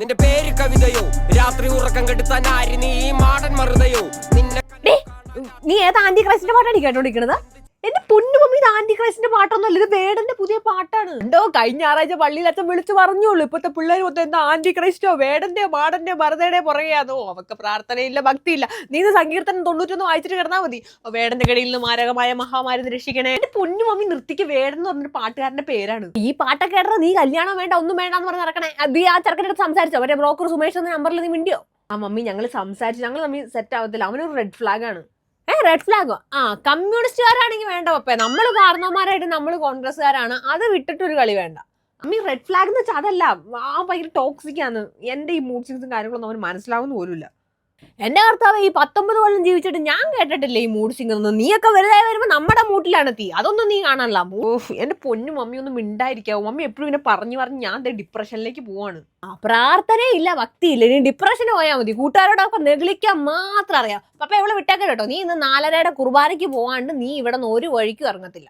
നിന്റെ പേര് കവിതയോ? രാത്രി ഉറക്കം കെടുത്താൻ ആര് നീ മാടൻ മറുതയോ? നിന്നെ നീ ഏതാ ആന്റി ക്രൈസ്റ്റിന്റെ പാട്ടാണ് കേട്ടോണ്ടിരിക്കണത്? എന്റെ പൊന്നു ആന്റി പാട്ടൊന്നുമല്ല ഇത് വേടന്റെ പുതിയ പാട്ടാണ്. ഉണ്ടോ കഴിഞ്ഞ ഞായറാഴ്ച പള്ളിയിൽ അച്ഛൻ വിളിച്ചു പറഞ്ഞോളൂ ഇപ്പത്തെ പിള്ളേർ മൊത്തം എന്താ ആന്റി ക്രൈസ്റ്റോ വേടന്റെ മാടന്റെ മറുതയുടെ പുറകെയാണോ അവക്ക് പ്രാർത്ഥനയില്ല ഭക്തിയില്ല. നീ സങ്കീർത്തനം തൊണ്ണൂറ്റൊന്ന് വായിച്ചിട്ട് കിടന്നാൽ മതി. വേടന്റെ കടയിൽ നിന്ന് മാരകമായ മഹാമാരി രക്ഷിക്കണേ. എന്റെ പൊന്നു മമ്മി നിർത്തിക്ക് വേടൻ എന്ന് പറഞ്ഞൊരു പാട്ടുകാരന്റെ പേരാണ്. ഈ പാട്ടൊക്കെ കേട്ടാ നീ കല്യാണം വേണ്ട ഒന്നും വേണ്ട എന്ന് പറഞ്ഞ് നടക്കണേ. അത് ആ ചെറുക്കന്റെ അടുത്ത് സംസാരിച്ചോ? മറ്റേ ബ്രോക്കർ സുമേഷ് എന്ന നമ്പറിൽ നീ മിണ്ടിയോ? ആ മമ്മി ഞങ്ങൾ സംസാരിച്ചു ഞങ്ങൾ തമ്മിൽ സെറ്റ് ആവത്തില്ല. അവനൊരു റെഡ് ഫ്ലാഗ് ആണ്. റെഡ് ഫ്ലാഗ് ആ കമ്മ്യൂണിസ്റ്റുകാരാണെങ്കിൽ വേണ്ട പപ്പേ. നമ്മൾ കാരണവന്മാരായിട്ട് നമ്മൾ കോൺഗ്രസ്സുകാരാണ്. അത് വിട്ടിട്ടൊരു കളി വേണ്ട. അമ്മി റെഡ് ഫ്ലാഗ് എന്ന് വെച്ചാൽ അതല്ല ആ ഭയങ്കര ടോക്സിക് ആണ്. എന്റെ ഈ മൂഡ് സിങ്സും കാര്യങ്ങളൊന്നും അവന് മനസ്സിലാവുന്ന പോലുമില്ല. എന്റെ കർത്താവ് ഈ പത്തൊമ്പത് കൊല്ലം ജീവിച്ചിട്ട് ഞാൻ കേട്ടിട്ടില്ല ഈ മൂഡ് സിംഗർ ഒന്നും നീയൊക്കെ വലുതായി വരുമ്പോ നമ്മുടെ മൂട്ടിലാണ് തീ അതൊന്നും നീ കാണാനല്ല. എന്റെ പൊന്നു മമ്മി ഒന്നും മിണ്ടായിരിക്കാവും? മമ്മി എപ്പോഴും ഇങ്ങനെ പറഞ്ഞു പറഞ്ഞ് ഞാൻ ഡിപ്രഷനിലേക്ക് പോവാണ്. ആ പ്രാർത്ഥനയില്ല ഭക്തിയില്ല. ഇനി ഡിപ്രഷന് പോയാൽ മതി. കൂട്ടുകാരോടൊക്കെ നെഗളിക്കാൻ മാത്രം അറിയാം. പപ്പ എവിടെ വിട്ടേക്കാം കേട്ടോ. നീ ഇന്ന് നാലരയുടെ കുർബാനയ്ക്ക് പോവാണ്ട് നീ ഇവിടെ നിന്ന് ഒരു വഴിക്കും ഇറങ്ങത്തില്ല.